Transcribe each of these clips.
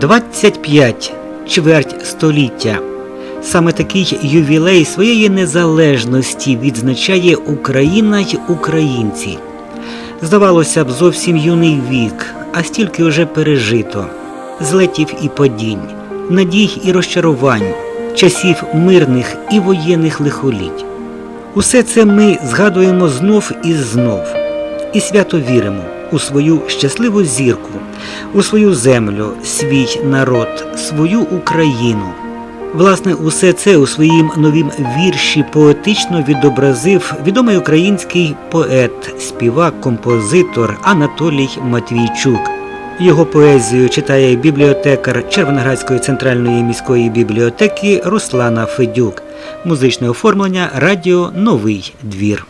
25 чверть століття. Саме такий ювілей своєї незалежності відзначає Україна й українці. Здавалося б, зовсім юний вік, а стільки уже пережито, злетів і падінь, надій і розчарувань, часів мирних і воєнних лихоліть. Усе це ми згадуємо знов і знов, і свято віримо у свою щасливу зірку, у свою землю, свій народ, свою Україну. Власне, усе це у своїм новім вірші поетично відобразив відомий український поет, співак, композитор Анатолій Матвійчук. Його поезію читає бібліотекар Червоноградської центральної міської бібліотеки Руслана Федюк. Музичне оформлення Радіо Новий двір.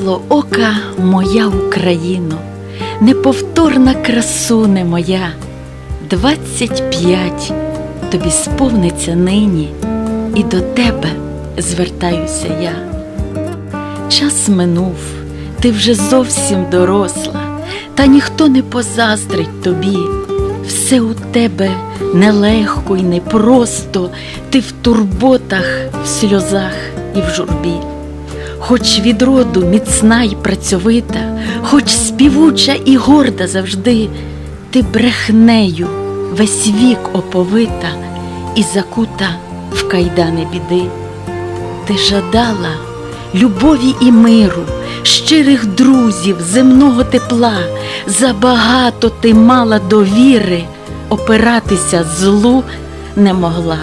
Світло ока моя Україно, неповторна красуне моя, двадцять п'ять тобі сповниться нині, і до тебе звертаюся я. Час минув, ти вже зовсім доросла, та ніхто не позаздрить тобі. Все у тебе нелегко й непросто, ти в турботах, в сльозах і в журбі. Хоч від роду міцна й працьовита, хоч співуча і горда завжди, ти брехнею весь вік оповита і закута в кайдани біди. Ти жадала любові і миру, щирих друзів, земного тепла, забагато ти мала довіри, опиратися злу не могла.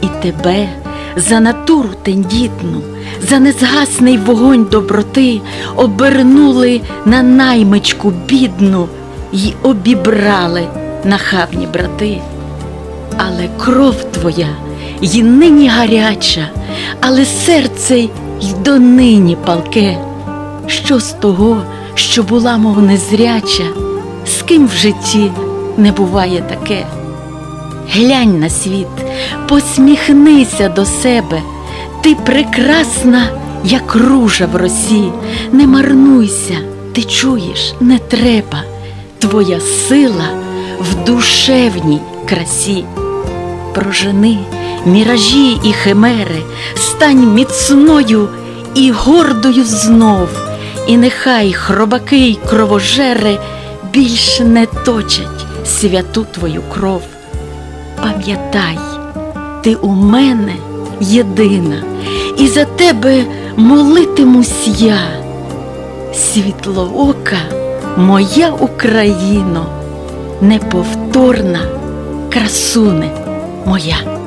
І тебе за натуру тендітну, за незгасний вогонь доброти обернули на наймичку бідну й обібрали нахабні брати. Але кров твоя й нині гаряча, але серце й донині палке. Що з того, що була, мов незряча, з ким в житті не буває таке? Глянь на світ, посміхнися до себе, ти прекрасна, як ружа в росі, не марнуйся, ти чуєш, не треба, твоя сила в душевній красі. Прожени міражі і химери, стань міцною і гордою знов, і нехай хробаки й кровожери більш не точать святу твою кров. Пам'ятай, ти у мене єдина, і за тебе молитимусь я. Світлоока, моя Україно, неповторна красуне моя.